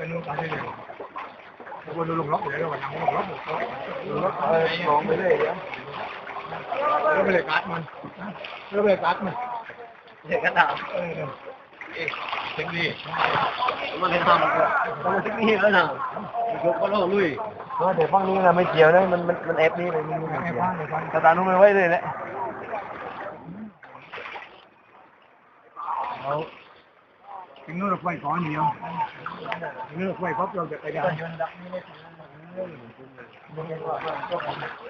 เป็นลูกการที่หนึ่งคนดูลงล็อกอยู่แล้ววันนั้นลงล็อกหมดลงล็อกเออมองไปเรื่อยเดียวแล้วไปเลยการ์ดมันแล้วไปเลยการ์ดมันเด็กกระดาษเออเทคนิคมันเลยทำมันก็ต้องมาทิ้งนี่แล้วนะยกก็ล่อลุยเออเดี๋ยวฟังนี้นะไม่เกี่ยวนะมันมันมันแอปนี้เลยมันไม่เกี่ยวบ้านไอ้บ้านกระดานนู้นไม่ไว้เลยแหละ ถึงนู้นเราไฟก้อนเดียวถึงนู้นเราไฟปั๊บเราจะไปได้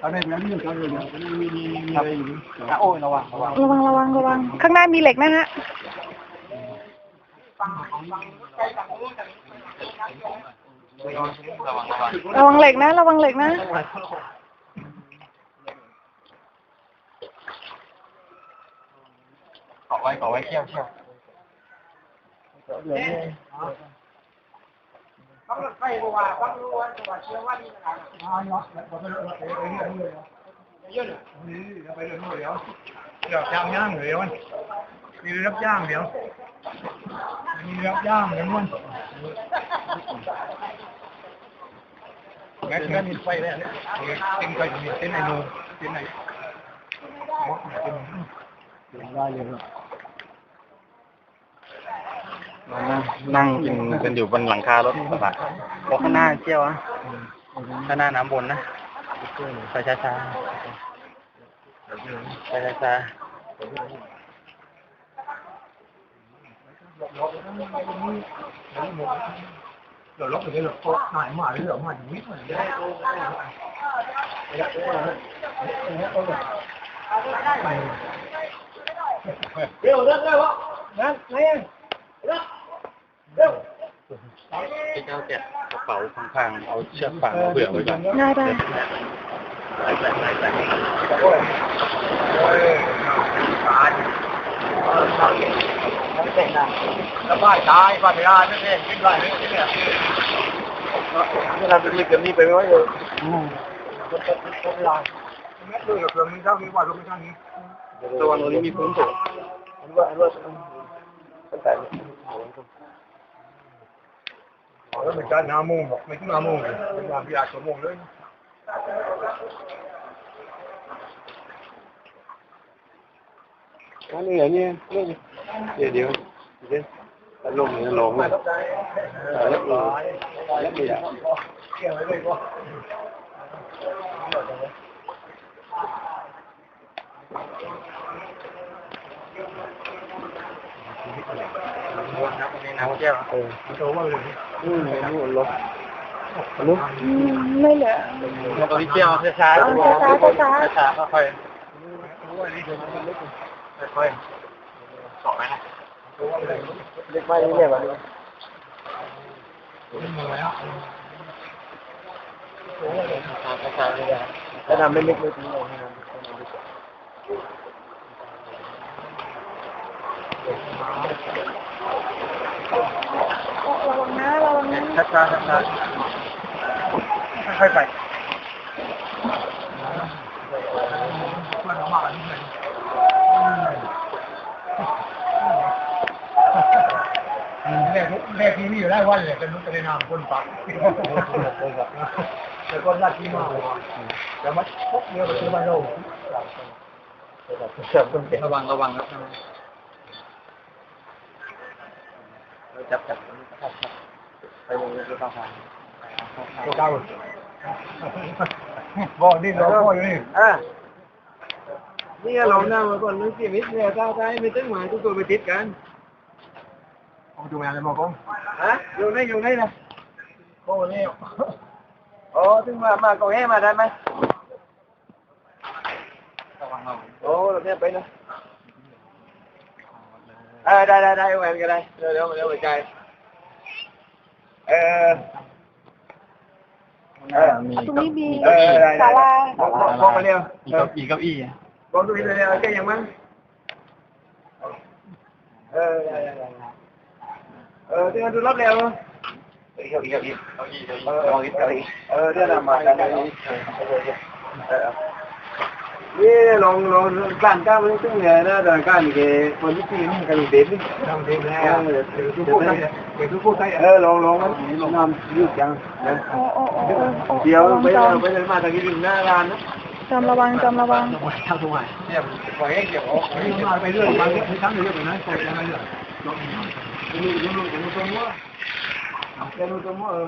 ตอนนี้แล้วนี่ตอนนี้มีมีมีอะไรอยู่โอ้ยระวังระวังระวังระวังระวัง ข้างหน้ามีเหล็กนะฮะระวังระวังระวังเหล็กนะ ระวังเหล็กนะเกาะไว้เกาะไว้เชี่ยวเชี่ยว อ่าเนาะเราไปราไปเรื่อยๆเลยเยอะเลยนี่เราไปเรื่อยๆเดี๋ยวเดี๋ยวย่างย่างเดี๋ยวมันมีรับย่างเดี๋ยวมีรับย่างเดี๋ยวมันแม็กซ์แม็กซ์มีไฟเลยเนี่ยเต็มไฟมีเต็มไอ้นูเต็มไหนหมดเต็มได้เลย นั่งกินกันอยู่บนหลังคารถกระบะบอกข้างหน้าเชี่ยวอะข้างหน้าน้ำบนนะไปช้าช้าๆไปช้าช้าเดี๋ยวล็อกไปเลยหรอกหายหมาเลยหรอมาอย่างนี้หมือนได้เดี๋ยวเลิกเลยวะนั่นไงเลิก ที่เจ้าแกะกระเป๋าข้างๆเอาเชือกฝังเผื่อไว้ก่อนได้ได้โอ้ยโอ้ยตาไม่เป็นนะแล้วบ้านตายบ้านไม่ได้ไม่เป็นคิดไรเนี่ยเนี่ยเวลาลึกๆแบบนี้ไปไม่ไหวเลยแม่ดูกับเครื่องนี้เท่านี้ว่าเราไม่เท่านี้ระวังตรงนี้มีพื้นสูงอันว่าอันว่าตั้งแต่ แล้วเป็นการน้ำมุงบอกไม่ถึงน้ำมุงเป็นการพิจา รณาชั่วโมงเลยอันนี้อย่างนี้เดี๋ยวเดี๋ยวเดี๋ยวอารมณ์เนี่ยหลงเลยเรียบร้อยเรียบร้อยเกี่ยวเลยก็น้ำแก้วเออโตว่าเลยอืมนี่ลบลุกอืมไม่เหลือลบตัวนี้แก้วช้าๆเออช้าๆช้าๆช้าๆค่อยว่านี่เดี๋ยวมันลึกๆค่อยๆสองไหมนะโตว่าเลยเล็กไม่เรียกว่ามันเหนื่อยอะช้าๆเลยนะถ้าน้ำไม่ลึกไม่ถึงเลยนะระวังนะ ระวังนะช้าๆช้าค่อยๆไปมันออกมาอันนี้เลยแรกแรกที่นี่อยู่ได้วันเลยเป็นนุกกระเด็นน้ำคนปักแล้วก็ลาดที่มาแล้วมาพกเรือไปซื้อมาโลๆเชื่อมต้นเสียระวังระวังครับจับจับไปลง เรือข้าวตัวเก่าบอกนี่เราพ่ออยู่นี่อะนี่เราหน้ามาก่อนนึกชีวิตเนี่ยถ้าได้ไม่ตึ้งหมายทุกตัวไปติดกันผมดูงานเลยมองกงฮะอยู่ไหนอยู่ไหนนะโอ้นี่อ๋อถึงมามาก็แห่มาได้ไหมโอ้เราเนี่ยไปนะเออได้ได้ได้แหวนก็ได้เดี๋ยวเดี๋ยวเดี๋ยวหัวใจ เออ เออตรงนี้มีเออได้ได้ ศาลาบอกบอกบอกมาเร็วอีกเก้าอี้เก้าอี้บอกตรงนี้เลยเร็วแค่ยังมั้งเออได้ได้ได้เออที่มันดูรับเร็วเก้าอี้เก้าอี้เก้าอี้เก้าอี้เก้าอี้เออเดี๋ยวเรามากันเลยเออนี่ลองลองการก้าวมันตึ้งเนี่ยนะแต่การนี่แกคนที่ตีนี่กันเด็ดนี่ทำเด็ ดแล้วเดี๋ยวทุกคนเดี๋ยวทุกคนใส่เออลองลองมันนำยืดจังนะโอ้โอ้โอ้โอ้เดี๋ยวไปไปเดินมาตะกี้ถึงหน้าร้านนะจอมระวังจอมระวังทำทำไมเนี่ยปล่อยให้เกี่ยวออกไปเรื่อยมาเรื่อยทั้งเรื่อยไปนั้นปล่อยยังไงเรื่อยลองดูดูดูดูตรงว่าดูตรงว่าเออ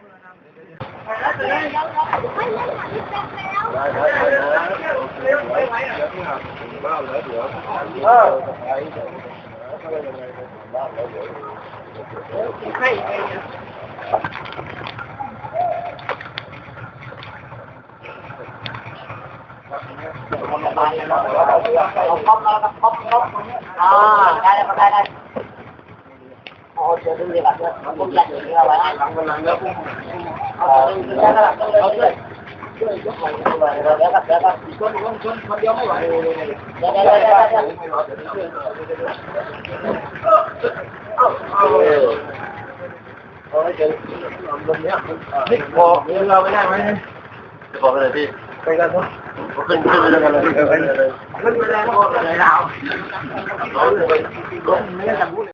เดี๋ยวเดี๋ยว นี้ยนี่บอกเราไม่ได้ไหมบอกเลยพี่ไปกันเนาะขึ้นขึ้นไปด้วยกันเลยขึ้นไปแล้วก็เลยเราเราเลยลมไม่ได้กันพูด